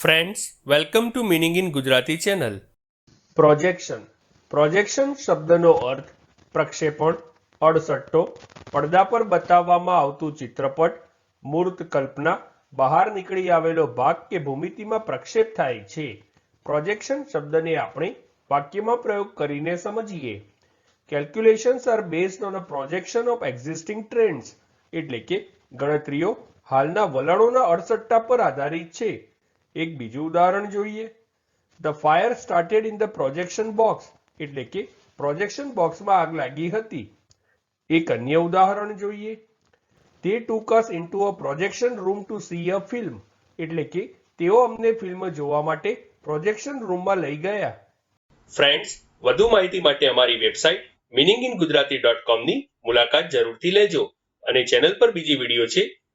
Friends welcome to meaning in Gujarati channel projection projection શબ્દનો અર્થ પ્રક્ષેપણ, અડસટ્ટો, પડદા પર બતાવવામાં આવતું ચિત્રપટ, મૂર્ત કલ્પના, બહાર નીકળી આવેલો ભાગ કે ભૂમિતિમાં પ્રક્ષેપ થાય છે. પ્રોજેક્શન શબ્દને આપણે વાક્યમાં પ્રયોગ કરીને સમજીએ. Calculations are based on a projection of existing trends એટલે કે ગણતરીઓ હાલના વલણોના અડસટ્ટા પર આધારિત છે. એક બીજું ઉદાહરણ જોઈએ. The fire started in the projection box એટલે કે પ્રોજેક્શન બોક્સમાં આગ લાગી હતી. એક અન્ય ઉદાહરણ જોઈએ. તે took us into a projection room to see a film એટલે કે તેઓ અમને ફિલ્મ જોવા માટે પ્રોજેક્શન રૂમમાં લઈ ગયા. ફ્રેન્ડ્સ વધુ માહિતી માટે અમારી website meaning in Gujarati dot કોમની મુલાકાત જરૂરથી લેજો. અને ચેનલ પર બીજી વીડિયો છે